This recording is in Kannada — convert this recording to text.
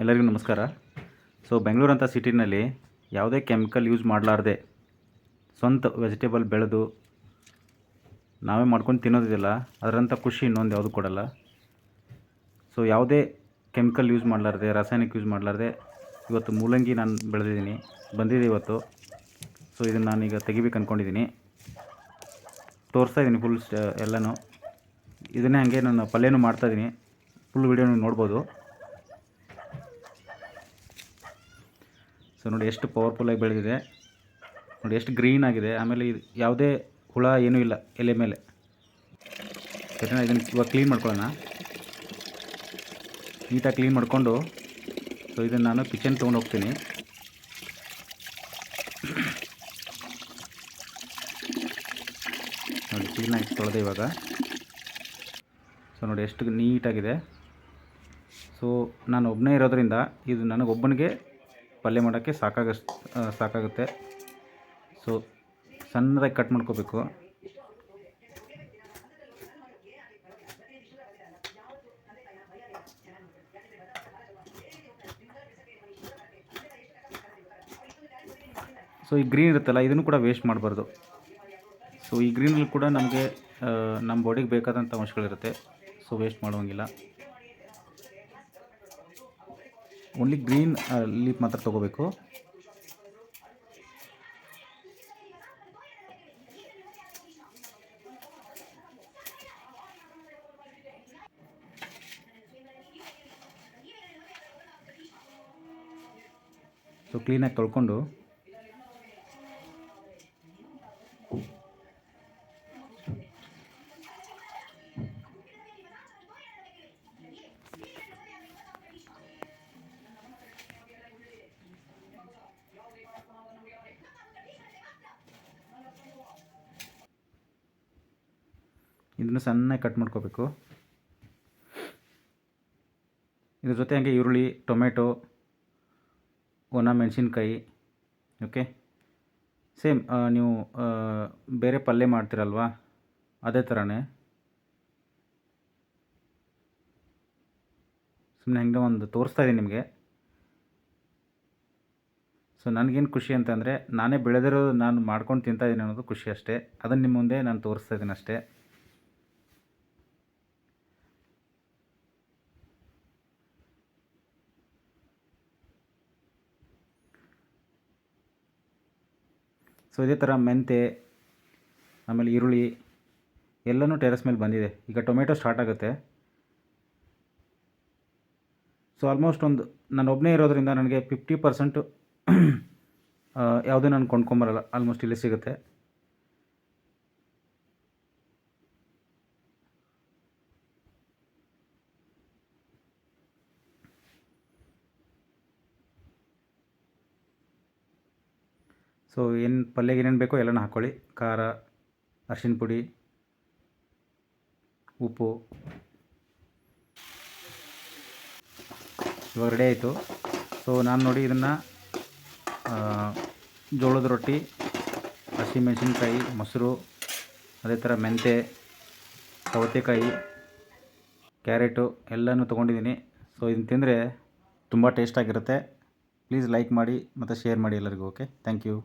ಎಲ್ಲರಿಗೂ ನಮಸ್ಕಾರ. ಸೊ, ಬೆಂಗಳೂರು ಅಂತ ಸಿಟಿನಲ್ಲಿ ಯಾವುದೇ ಕೆಮಿಕಲ್ ಯೂಸ್ ಮಾಡಲಾರ್ದೆ ಸ್ವಂತ ವೆಜಿಟೇಬಲ್ ಬೆಳೆದು ನಾವೇ ಮಾಡ್ಕೊಂಡು ತಿನ್ನೋದಿಲ್ಲ ಅದರಂಥ ಖುಷಿ ಇನ್ನೊಂದು ಯಾವುದು ಕೊಡಲ್ಲ. ಸೊ, ಯಾವುದೇ ಕೆಮಿಕಲ್ ಯೂಸ್ ಮಾಡಲಾರ್ದೆ, ರಾಸಾಯನಿಕ ಯೂಸ್ ಮಾಡಲಾರ್ದೆ, ಇವತ್ತು ಮೂಲಂಗಿ ನಾನು ಬೆಳೆದಿದ್ದೀನಿ, ಬಂದಿದೆ ಇವತ್ತು. ಸೊ, ಇದನ್ನು ನಾನೀಗ ತೆಗಿಬೇಕು ಅಂದ್ಕೊಂಡಿದ್ದೀನಿ ತೋರಿಸ್ತಾ ಇದ್ದೀನಿ ಫುಲ್ ಎಲ್ಲನೂ. ಇದನ್ನೇ ಹಾಗೆ ನಾನು ಪಲ್ಯನೂ ಮಾಡ್ತಾಯಿದ್ದೀನಿ ಫುಲ್ ವೀಡಿಯೋನೂ ನೋಡ್ಬೋದು. ಸೊ ನೋಡಿ ಎಷ್ಟು ಪವರ್ಫುಲ್ಲಾಗಿ ಬೆಳೆದಿದೆ. ನೋಡಿ ಎಷ್ಟು ಗ್ರೀನ್ ಆಗಿದೆ. ಆಮೇಲೆ ಇದು ಯಾವುದೇ ಹುಳ ಏನೂ ಇಲ್ಲ ಎಲೆ ಮೇಲೆ. ಸರಿನಾ? ಇದನ್ನು ಇವಾಗ ಕ್ಲೀನ್ ಮಾಡ್ಕೊಳ್ಳೋಣ. ನೀಟಾಗಿ ಕ್ಲೀನ್ ಮಾಡಿಕೊಂಡು ಸೊ ಇದನ್ನು ನಾನು ಕಿಚನ್ ತೊಗೊಂಡು ಹೋಗ್ತೀನಿ. ನೋಡಿ ಕ್ಲೀನಾಗಿ ತೊಳೆದೆ ಇವಾಗ. ಸೊ ನೋಡಿ ಎಷ್ಟು ನೀಟಾಗಿದೆ ಸೊ ನಾನು ಒಬ್ಬನೇ ಇರೋದರಿಂದ ಇದು ನನಗೊಬ್ಬನಿಗೆ ಪಲ್ಯ ಮಾಡೋಕ್ಕೆ ಸಾಕಾಗ ಸಾಕಾಗುತ್ತೆ. ಸೊ ಸಣ್ಣದಾಗಿ ಕಟ್ ಮಾಡ್ಕೋಬೇಕು. ಸೊ ಈ ಗ್ರೀನ್ ಇರುತ್ತಲ್ಲ, ಇದನ್ನು ಕೂಡ ವೇಸ್ಟ್ ಮಾಡಬಾರ್ದು. ಸೊ ಈ ಗ್ರೀನಲ್ಲಿ ಕೂಡ ನಮಗೆ ನಮ್ಮ ಬಾಡಿಗೆ ಬೇಕಾದಂಥ ಅಂಶಗಳಿರುತ್ತೆ. ಸೊ ವೇಸ್ಟ್ ಮಾಡುವಂಗಿಲ್ಲ. ಓನ್ಲಿ ಗ್ರೀನ್ ಲೀಪ್ ಮಾತ್ರ ತೊಗೋಬೇಕು. ಸೊ ಕ್ಲೀನಾಗಿ ತೊಳ್ಕೊಂಡು ಇದನ್ನು ಸಣ್ಣಗೆ ಕಟ್ ಮಾಡ್ಕೋಬೇಕು. ಇದ್ರ ಜೊತೆ ಹಂಗೆ ಈರುಳ್ಳಿ, ಟೊಮೆಟೊ, ಒಣ ಮೆಣಸಿನ್ಕಾಯಿ, ಓಕೆ? ಸೇಮ್ ನೀವು ಬೇರೆ ಪಲ್ಯ ಮಾಡ್ತೀರಲ್ವಾ? ಅದೇ ಥರನೇ ಸುಮ್ಮನೆ ಹಂಗೆ ಒಂದು ತೋರಿಸ್ತಾ ಇದ್ದೀನಿ ನಿಮಗೆ. ಸೊ, ನನಗೇನು ಖುಷಿ ಅಂತಂದರೆ ನಾನೇ ಬೆಳೆದಿರೋದು ನಾನು ಮಾಡ್ಕೊಂಡು ತಿಂತಾ ಇದ್ದೀನಿ ಅನ್ನೋದು ಖುಷಿ ಅಷ್ಟೇ. ಅದನ್ನು ನಿಮ್ಮ ಮುಂದೆ ನಾನು ತೋರಿಸ್ತಾ ಇದ್ದೀನಿ ಅಷ್ಟೇ. ಸೊ ಇದೇ ಥರ ಮೆಂತೆ, ಆಮೇಲೆ ಈರುಳ್ಳಿ ಎಲ್ಲನೂ ಟೆರೆಸ್ ಮೇಲೆ ಬಂದಿದೆ. ಈಗ ಟೊಮೆಟೊ ಸ್ಟಾರ್ಟ್ ಆಗುತ್ತೆ. ಸೊ ಆಲ್ಮೋಸ್ಟ್ ಒಂದು, ನಾನು ಒಬ್ಬನೇ ಇರೋದ್ರಿಂದ ನನಗೆ ಫಿಫ್ಟಿ ಪರ್ಸೆಂಟು ಯಾವುದೇ ನಾನು ಕೊಂಡ್ಕೊಂಬರಲ್ಲ. ಆಲ್ಮೋಸ್ಟ್ ಇಲ್ಲೇ ಸಿಗುತ್ತೆ. ಸೊ ಏನು ಪಲ್ಯಗೆ ಏನೇನು ಬೇಕೋ ಎಲ್ಲನೂ ಹಾಕ್ಕೊಳ್ಳಿ ಖಾರ ಅರಿಶಿನ ಪುಡಿ, ಉಪ್ಪು. ಇವಾಗ ರೆಡಿ ಆಯಿತು. ಸೊ ನಾನು ನೋಡಿ ಇದನ್ನು ಜೋಳದ ರೊಟ್ಟಿ, ಹಸಿಮೆಣಸಿನ್ಕಾಯಿ, ಮೊಸರು, ಅದೇ ಥರ ಮೆಂತೆ, ಸೌತೆಕಾಯಿ, ಕ್ಯಾರೆಟು ಎಲ್ಲನೂ ತೊಗೊಂಡಿದ್ದೀನಿ ಸೊ ಇದನ್ನು ತಿಂದರೆ ತುಂಬ ಟೇಸ್ಟಾಗಿರುತ್ತೆ ಪ್ಲೀಸ್ ಲೈಕ್ ಮಾಡಿ ಮತ್ತು ಶೇರ್ ಮಾಡಿ ಎಲ್ಲರಿಗೂ ಓಕೆ ಥ್ಯಾಂಕ್ ಯು